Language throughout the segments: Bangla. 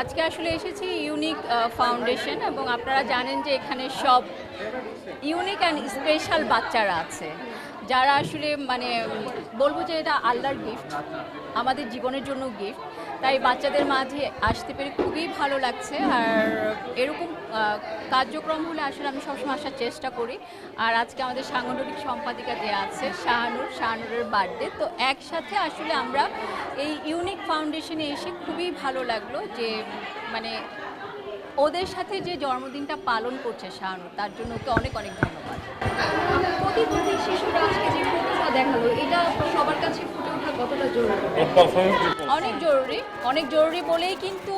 আজকে আসলে এসেছি ইউনিক ফাউন্ডেশন এবং আপনারা জানেন যে এখানে সব ইউনিক অ্যান্ড স্পেশাল বাচ্চারা আছে। যারা আসলে মানে বলব যে এটা আল্লাহর গিফট আমাদের জীবনের জন্য গিফট তাই বাচ্চাদের মাঝে আসতে পেরে খুবই ভালো লাগছে। আর এরকম কার্যক্রম হলে আসলে আমি সবসময় আসার চেষ্টা করি। আর আজকে আমাদের সাংগঠনিক সম্পাদিকা যে আছে, শাহানুর, শাহানুরের বার্থডে তো একসাথে আসলে আমরা এই ইউনিক ফাউন্ডেশনে এসে খুবই ভালো লাগল যে মানে ওদের সাথে যে জন্মদিনটা পালন করছে শাহানুর, তার জন্য ওকে অনেক অনেক ধন্যবাদ প্রতিবন্ধী শিশুরা আজকে যে প্রতিভা দেখাল, এটা সবার কাছে ফুটে ওঠা কতটা জরুরি? অনেক জরুরি অনেক জরুরি বলেই কিন্তু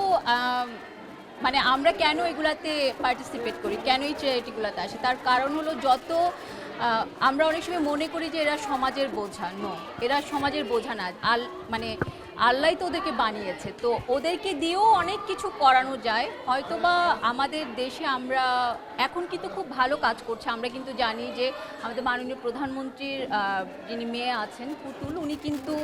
মানে আমরা কেন এগুলাতে পার্টিসিপেট করি কেন এই চ্যারিটিগুলোতে আসি? তার কারণ হলো যত আমরা অনেক সময় মনে করি যে এরা সমাজের বোঝা ন এরা সমাজের বোঝা না। আল মানে আল্লাহ তো ওদেরকে বানিয়েছে। তো ওদেরকে দিয়েও অনেক কিছু করানো যায়। হয়তোবা আমাদের দেশে আমরা এখন কিন্তু খুব ভালো কাজ করছে। আমরা কিন্তু জানি যে আমাদের মাননীয় প্রধানমন্ত্রীর যিনি মেয়ে আছেন পুতুল, উনি কিন্তু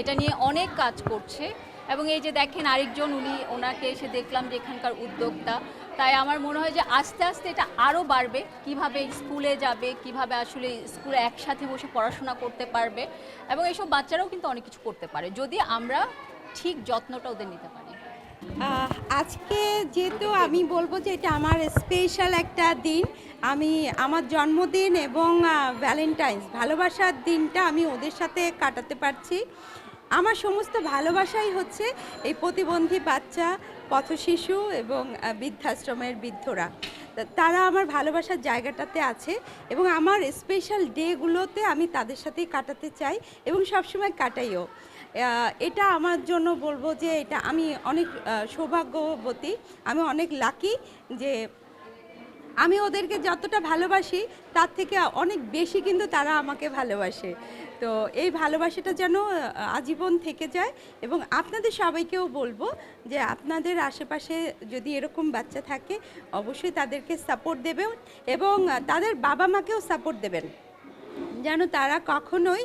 এটা নিয়ে অনেক কাজ করছে। এবং এই যে দেখেন আরেকজন উনি, ওনাকে এসে দেখলাম যে এখানকার উদ্যোক্তা। তাই আমার মনে হয় যে আস্তে আস্তে এটা আরও বাড়বে, কীভাবে স্কুলে যাবে, কীভাবে আসলে স্কুলে একসাথে বসে পড়াশোনা করতে পারবে এবং এইসব বাচ্চারাও কিন্তু অনেক কিছু করতে পারে, যদি আমরা ঠিক যত্নটা ওদের নিতে পারি। আজকে যেহেতু আমি বলব যে এটা আমার স্পেশাল একটা দিন, আমি আমার জন্মদিন এবং ভ্যালেন্টাইন্স ভালোবাসার দিনটা আমি ওদের সাথে কাটাতে পারছি। আমার সমস্ত ভালোবাসাই হচ্ছে এই প্রতিবন্ধী বাচ্চা, পথশিশু এবং বৃদ্ধাশ্রমের বৃদ্ধরা। তারা আমার ভালোবাসার জায়গাটাতে আছে এবং আমার স্পেশাল ডেগুলোতে আমি তাদের সাথেই কাটাতে চাই এবং সবসময় কাটাইও। এটা আমার জন্য বলব যে এটা আমি অনেক সৌভাগ্যবতী, আমি অনেক লাকি যে আমি ওদেরকে যতটা ভালোবাসি, তার থেকে অনেক বেশি কিন্তু তারা আমাকে ভালোবাসে। তো এই ভালোবাসাটা যেন আজীবন থেকে যায় এবং আপনাদের সবাইকেও বলব যে আপনাদের আশেপাশে যদি এরকম বাচ্চা থাকে, অবশ্যই তাদেরকে সাপোর্ট দেবেন এবং তাদের বাবা মাকেও সাপোর্ট দেবেন। যেন তারা কখনোই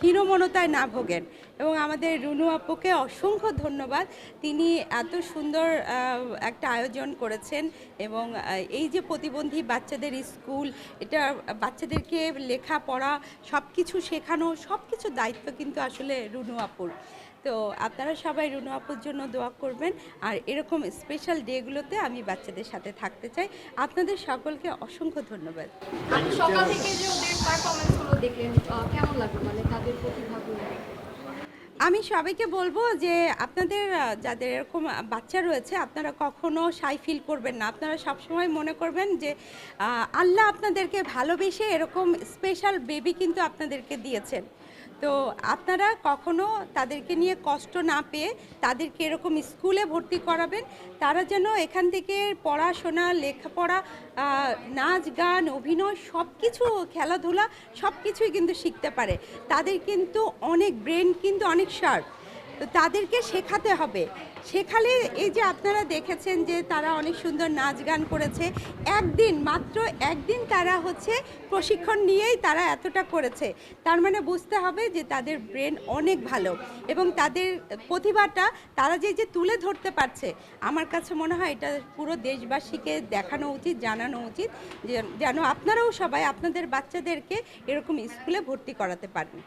হীনমনতায় না ভোগেন। এবং আমাদের রুনু আপুকে অসংখ্য ধন্যবাদ। তিনি এত সুন্দর একটা আয়োজন করেছেন এবং এই যে প্রতিবন্ধী বাচ্চাদের স্কুল, এটা বাচ্চাদেরকে লেখাপড়া সব কিছু শেখানো সব কিছু দায়িত্ব কিন্তু আসলে রুনু আপুর। তো আপনারা সবাই রুনু আপুর জন্য দোয়া করবেন। আর এরকম স্পেশাল ডেগুলোতে আমি বাচ্চাদের সাথে থাকতে চাই। আপনাদের সকলকে অসংখ্য ধন্যবাদ। সকাল থেকে যে ওদের পারফরমেন্সগুলো দেখলেন কেমন লাগল মানে তাদের প্রতিভাগুলো? আমি সবাইকে বলব যে আপনাদের যাদের এরকম বাচ্চা রয়েছে, আপনারা কখনো সাই ফিল করবেন না। আপনারা সবসময় মনে করবেন যে আল্লাহ আপনাদেরকে ভালোবেসে এরকম স্পেশাল বেবি কিন্তু আপনাদেরকে দিয়েছেন। তো আপনারা কখনো তাদেরকে নিয়ে কষ্ট না পেয়ে তাদেরকে এরকম স্কুলে ভর্তি করাবেন? তারা যেন এখান থেকে পড়াশোনা, লেখাপড়া নাচ, গান, অভিনয় সব কিছু খেলাধুলা সব কিছুই কিন্তু শিখতে পারে। তাদের কিন্তু অনেক ব্রেন কিন্তু অনেক শার্প। তো তাদেরকে শেখাতে হবে। শেখালে এই যে আপনারা দেখেছেন যে তারা অনেক সুন্দর নাচ গান করেছে, একদিন, মাত্র একদিন তারা হচ্ছে প্রশিক্ষণ নিয়েই তারা এতটা করেছে। তার মানে বুঝতে হবে যে তাদের ব্রেন অনেক ভালো এবং তাদের প্রতিভাটা তারা যে যে তুলে ধরতে পারছে, আমার কাছে মনে হয় এটা পুরো দেশবাসীকে দেখানো উচিত, জানানো উচিত যেন আপনারাও সবাই আপনাদের বাচ্চাদেরকে এরকম স্কুলে ভর্তি করাতে পারেন।